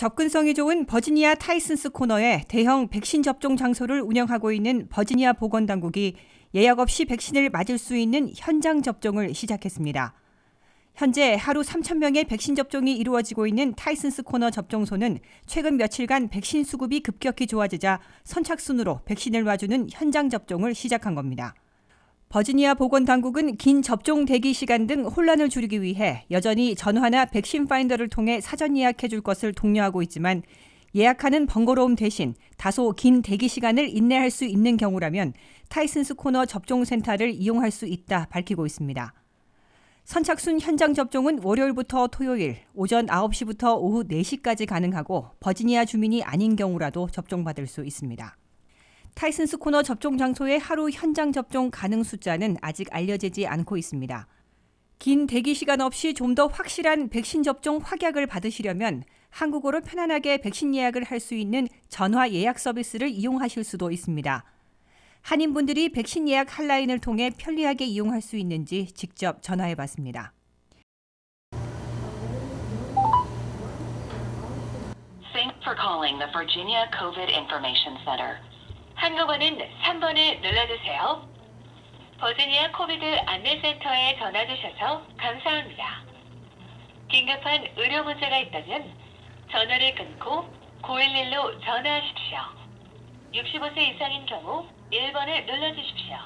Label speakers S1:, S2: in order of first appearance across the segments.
S1: 접근성이 좋은 버지니아 타이슨스 코너에 대형 백신 접종 장소를 운영하고 있는 버지니아 보건당국이 예약 없이 백신을 맞을 수 있는 현장 접종을 시작했습니다. 현재 하루 3,000명의 백신 접종이 이루어지고 있는 타이슨스 코너 접종소는 최근 며칠간 백신 수급이 급격히 좋아지자 선착순으로 백신을 놔주는 현장 접종을 시작한 겁니다. 버지니아 보건 당국은 긴 접종 대기 시간 등 혼란을 줄이기 위해 여전히 전화나 백신 파인더를 통해 사전 예약해 줄 것을 독려하고 있지만 예약하는 번거로움 대신 다소 긴 대기 시간을 인내할 수 있는 경우라면 타이슨스 코너 접종센터를 이용할 수 있다 밝히고 있습니다. 선착순 현장 접종은 월요일부터 토요일 오전 9시부터 오후 4시까지 가능하고 버지니아 주민이 아닌 경우라도 접종받을 수 있습니다. 타이슨스 코너 접종 장소의 하루 현장 접종 가능 숫자는 아직 알려지지 않고 있습니다. 긴 대기 시간 없이 좀 더 확실한 백신 접종 확약을 받으시려면 한국어로 편안하게 백신 예약을 할 수 있는 전화 예약 서비스를 이용하실 수도 있습니다. 한인분들이 백신 예약 한라인을 통해 편리하게 이용할 수 있는지 직접 전화해 봤습니다.
S2: 한국어는 3번을 눌러주세요. 버지니아 코비드 안내센터에 전화 주셔서 감사합니다. 긴급한 의료 문제가 있다면 전화를 끊고 911로 전화하십시오. 65세 이상인 경우 1번을 눌러주십시오.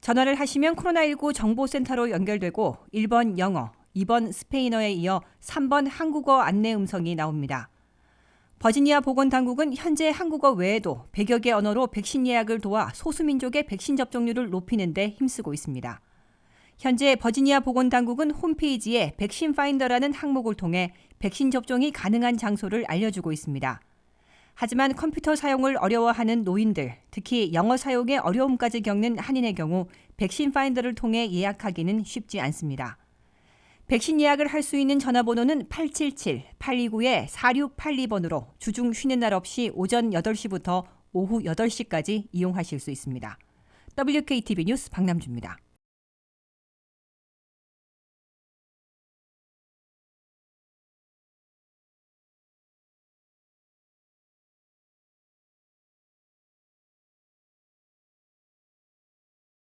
S1: 전화를 하시면 코로나19 정보센터로 연결되고 1번 영어, 2번 스페인어에 이어 3번 한국어 안내 음성이 나옵니다. 버지니아 보건당국은 현재 한국어 외에도 100여 개 언어로 백신 예약을 도와 소수민족의 백신 접종률을 높이는 데 힘쓰고 있습니다. 현재 버지니아 보건당국은 홈페이지에 백신 파인더라는 항목을 통해 백신 접종이 가능한 장소를 알려주고 있습니다. 하지만 컴퓨터 사용을 어려워하는 노인들, 특히 영어 사용에 어려움까지 겪는 한인의 경우 백신 파인더를 통해 예약하기는 쉽지 않습니다. 백신 예약을 할 수 있는 전화번호는 877-829-4682번으로 주중 쉬는 날 없이 오전 8시부터 오후 8시까지 이용하실 수 있습니다. WKTV 뉴스 박남주입니다.